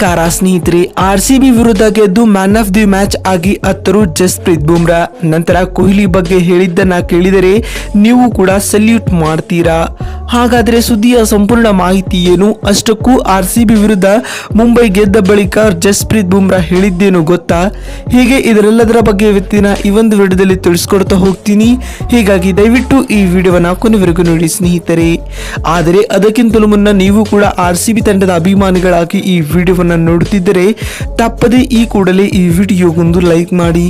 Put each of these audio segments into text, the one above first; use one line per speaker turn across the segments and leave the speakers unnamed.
ನಮಸ್ಕಾರ, ಸ್ನೇಹಿತರೆ. R C B ವಿರುದ್ಧ ಗೆದ್ದು ಮ್ಯಾನ್ ಆಫ್ ದಿ ಮ್ಯಾಚ್ ಆಗಿ ಅತ್ತರು ಜಸ್ಪ್ರೀತ್ ಬುಮ್ರಾ. ನಂತರ ಕೊಹ್ಲಿ ಬಗ್ಗೆ ಹೇಳಿದ್ದನ್ನ ಕೇಳಿದರೆ ನೀವು ಕೂಡ ಸಲ್ಯೂಟ್ ಮಾಡ್ತೀರಾ? ಹಾಗಾದ್ರೆ ಸುದ್ದಿಯ ಸಂಪೂರ್ಣ ಮಾಹಿತಿ ಏನು? ಅಷ್ಟಕ್ಕೂ ಆರ್ ಸಿ ಬಿ ವಿರುದ್ಧ ಮುಂಬೈ ಗೆದ್ದ ಬಳಿಕ ಜಸ್ಪ್ರೀತ್ ಬುಮ್ರಾ ಹೇಳಿದ್ದೇನು ಗೊತ್ತಾ? ಹೀಗೆ ಇದರೆಲ್ಲದರ ಬಗ್ಗೆ ಇವತ್ತಿನ ಈ ಒಂದು ವಿಡಿಯೋದಲ್ಲಿ ತಿಳಿಸ್ಕೊಡ್ತಾ ಹೋಗ್ತೀನಿ. ಹೀಗಾಗಿ ದಯವಿಟ್ಟು ಈ ವಿಡಿಯೋವನ್ನು ಕೊನೆವರೆಗೂ ನೋಡಿ ಸ್ನೇಹಿತರೆ. ಆದರೆ ಅದಕ್ಕಿಂತಲೂ ಮುನ್ನ ನೀವು ಕೂಡ ಆರ್ ಸಿ ಬಿ ತಂಡದ ಅಭಿಮಾನಿಗಳಾಗಿ ಈ ವಿಡಿಯೋವನ್ನು ನೋಡುತ್ತಿದ್ದರೆ ತಪ್ಪದೆ ಈ ಕೂಡಲೇ ಈ ವಿಡಿಯೋಗೊಂದು ಲೈಕ್ ಮಾಡಿ.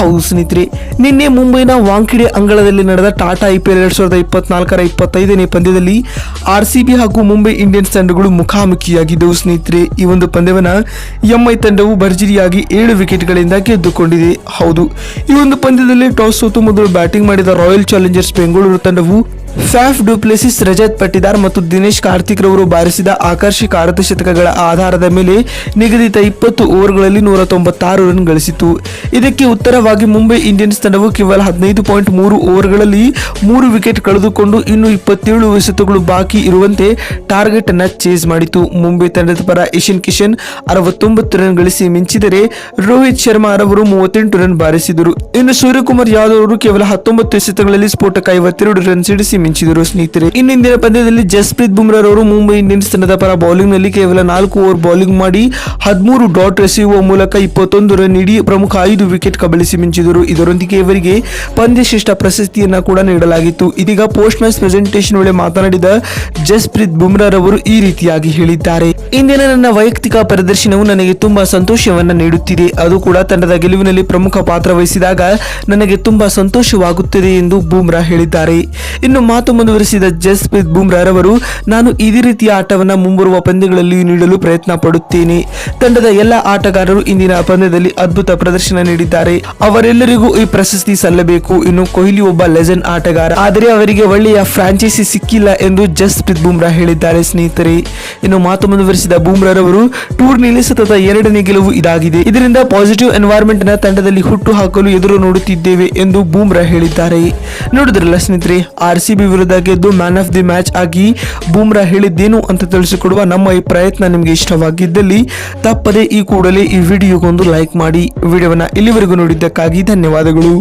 ಹೌದು ಸ್ನೇಹಿತರೆ, ನಿನ್ನೆ ಮುಂಬೈನ ವಾಂಕಿಡೆ ಅಂಗಳದಲ್ಲಿ ನಡೆದ ಟಾಟಾ ಐ ಪಿ ಎಲ್ ಎರಡ್ ಸಾವಿರದ ಇಪ್ಪತ್ನಾಲ್ಕರ ಇಪ್ಪತ್ತೈದನೇ ಪಂದ್ಯದಲ್ಲಿ ಆರ್ ಸಿ ಬಿ ಹಾಗೂ ಮುಂಬೈ ಇಂಡಿಯನ್ಸ್ ತಂಡಗಳು ಮುಖಾಮುಖಿಯಾಗಿದ್ದವು. ಸ್ನೇಹಿತರೆ, ಈ ಒಂದು ಪಂದ್ಯವನ್ನ ಎಂಐ ತಂಡವು ಭರ್ಜರಿಯಾಗಿ ಏಳು ವಿಕೆಟ್ಗಳಿಂದ ಗೆದ್ದುಕೊಂಡಿದೆ. ಹೌದು, ಈ ಒಂದು ಪಂದ್ಯದಲ್ಲಿ ಟಾಸ್ ಸೋತು ಮೊದಲು ಬ್ಯಾಟಿಂಗ್ ಮಾಡಿದ ರಾಯಲ್ ಚಾಲೆಂಜರ್ಸ್ ಬೆಂಗಳೂರು ತಂಡವು ಫ್ಯಾಫ್ ಡುಪ್ಲೆಸಿಸ್ ರಜತ್ ಪಟ್ಟಿದಾರ್ ಮತ್ತು ದಿನೇಶ್ ಕಾರ್ತಿಕ್ ರವರು ಬಾರಿಸಿದ ಆಕರ್ಷಕ ಅರ್ಧ ಶತಕಗಳ ಆಧಾರದ ಮೇಲೆ ನಿಗದಿತ ಇಪ್ಪತ್ತು ಓವರ್ಗಳಲ್ಲಿ ನೂರ ತೊಂಬತ್ತಾರು ರನ್ ಗಳಿಸಿತು ಇದಕ್ಕೆ ಉತ್ತರವಾಗಿ ಮುಂಬೈ ಇಂಡಿಯನ್ಸ್ ತಂಡವು ಕೇವಲ ಹದಿನೈದು ಪಾಯಿಂಟ್ ಮೂರು ಓವರ್ಗಳಲ್ಲಿ ಮೂರು ವಿಕೆಟ್ ಕಳೆದುಕೊಂಡು ಇನ್ನು ಇಪ್ಪತ್ತೇಳು ಎಸೆತಗಳು ಬಾಕಿ ಇರುವಂತೆ ಟಾರ್ಗೆಟ್ ಅನ್ನು ಚೇಸ್ ಮಾಡಿತು ಮುಂಬೈ ತಂಡದ ಪರ ಇಶನ್ ಕಿಶನ್ ಅರವತ್ತೊಂಬತ್ತು ರನ್ ಗಳಿಸಿ ಮಿಂಚಿದರೆ ರೋಹಿತ್ ಶರ್ಮಾ ರವರು ಮೂವತ್ತೆಂಟು ರನ್ ಬಾರಿಸಿದರು. ಇನ್ನು ಸೂರ್ಯಕುಮಾರ್ ಯಾದವ್ ಅವರು ಕೇವಲ ಹತ್ತೊಂಬತ್ತು ಎಸೆತಗಳಲ್ಲಿ ಸ್ಫೋಟಕ ಐವತ್ತೆರಡು ರನ್ ಸಿಡಿಸಿ ಮಿಂಚಿದರು ಸ್ನೇಹಿತರೆ. ಇನ್ನಿಂದಿನ ಪಂದ್ಯದಲ್ಲಿ ಜಸ್ಪ್ರೀತ್ ಬುಮ್ರಾ ಅವರು ಮುಂಬೈ ಇಂಡಿಯನ್ಸ್ ತಂಡದ ಪರ ಬೌಲಿಂಗ್ನಲ್ಲಿ ಕೇವಲ ನಾಲ್ಕು ಓವರ್ ಬೌಲಿಂಗ್ ಮಾಡಿ ಹದಿಮೂರು ಡಾಟ್ ಎಸೆಯುವ ಮೂಲಕ ಇಪ್ಪತ್ತೊಂದು ರನ್ ನೀಡಿ ಪ್ರಮುಖ ಐದು ವಿಕೆಟ್ ಕಬಳಿಸಿ ಮಿಂಚಿದರು. ಇದರೊಂದಿಗೆ ಇವರಿಗೆ ಪಂದ್ಯಶ್ರೇಷ್ಠ ಪ್ರಶಸ್ತಿಯನ್ನ ಕೂಡ ನೀಡಲಾಗಿತ್ತು. ಇದೀಗ ಪೋಸ್ಟ್ ಮ್ಯಾಚ್ ಪ್ರೆಸೆಂಟೇಷನ್ ವೇಳೆ ಮಾತನಾಡಿದ ಜಸ್ಪ್ರೀತ್ ಬುಮ್ರಾ ಅವರು ಈ ರೀತಿಯಾಗಿ ಹೇಳಿದ್ದಾರೆ. ಇಂದಿನ ನನ್ನ ವೈಯಕ್ತಿಕ ಪ್ರದರ್ಶನವು ನನಗೆ ತುಂಬಾ ಸಂತೋಷವನ್ನ ನೀಡುತ್ತಿದೆ. ಅದು ಕೂಡ ತಂಡದ ಗೆಲುವಿನಲ್ಲಿ ಪ್ರಮುಖ ಪಾತ್ರ ವಹಿಸಿದಾಗ ನನಗೆ ತುಂಬಾ ಸಂತೋಷವಾಗುತ್ತದೆ ಎಂದು ಬುಮ್ರಾ ಹೇಳಿದ್ದಾರೆ. ಇನ್ನು ಮಾತು ಮುಂದುವರಿಸಿದ ಜಸ್ಪ್ರೀತ್ ಬುಮ್ರಾ ರವರು ನಾನು ಇದೇ ರೀತಿಯ ಆಟವನ್ನು ಮುಂಬರುವ ಪಂದ್ಯಗಳಲ್ಲಿ ನೀಡಲು ಪ್ರಯತ್ನ ಪಡುತ್ತೇನೆ. ತಂಡದ ಎಲ್ಲ ಆಟಗಾರರು ಇಂದಿನ ಪಂದ್ಯದಲ್ಲಿ ಅದ್ಭುತ ಪ್ರದರ್ಶನ ನೀಡಿದ್ದಾರೆ. ಅವರೆಲ್ಲರಿಗೂ ಈ ಪ್ರಶಸ್ತಿ ಸಲ್ಲಬೇಕು. ಇನ್ನು ಕೊಹ್ಲಿ ಒಬ್ಬ ಲೆಜೆಂಡ್ ಆಟಗಾರ. ಆದರೆ ಅವರಿಗೆ ಒಳ್ಳೆಯ ಫ್ರಾಂಚೈಸಿ ಸಿಕ್ಕಿಲ್ಲ ಎಂದು ಜಸ್ಪ್ರೀತ್ ಬುಮ್ರಾ ಹೇಳಿದ್ದಾರೆ ಸ್ನೇಹಿತರೆ. ಇನ್ನು ಮಾತು ಮುಂದುವರಿಸಿದ ಬೂಮ್ರಾ ರವರು ಟೂರ್ನಿಯಲ್ಲಿ ಸತತ ಎರಡನೇ ಗೆಲುವು ಇದಾಗಿದೆ. ಇದರಿಂದ ಪಾಸಿಟಿವ್ ಎನ್ವೈರ್ಮೆಂಟ್ನ ತಂಡದಲ್ಲಿ ಹುಟ್ಟು ಹಾಕಲು ಎದುರು ನೋಡುತ್ತಿದ್ದೇವೆ ಎಂದು ಬೂಮ್ರಾ ಹೇಳಿದ್ದಾರೆ. ನೋಡಿದ್ರಲ್ಲ ಸ್ನೇಹಿತರೆ, ಆರ್ ಸಿ ಬಿ ವಿರುದ್ಧ ಗೆದ್ದು ಮ್ಯಾನ್ ಆಫ್ ದಿ ಮ್ಯಾಚ್ ಆಗಿ ಬೂಮ್ರಾ ಹೇಳಿದ್ದೇನು ಅಂತ ತಿಳಿಸಿಕೊಡುವ ನಮ್ಮ ಈ ಪ್ರಯತ್ನ ನಿಮಗೆ ಇಷ್ಟವಾಗಿದ್ದಲ್ಲಿ ತಪ್ಪದೆ ಈ ಕೂಡಲೇ ಈ ವಿಡಿಯೋಗೊಂದು ಲೈಕ್ ಮಾಡಿ ವಿಡಿಯೋವನ್ನು ಇಲ್ಲಿವರೆಗೂ ನೋಡಿದ್ದಕ್ಕಾಗಿ ಧನ್ಯವಾದಗಳು.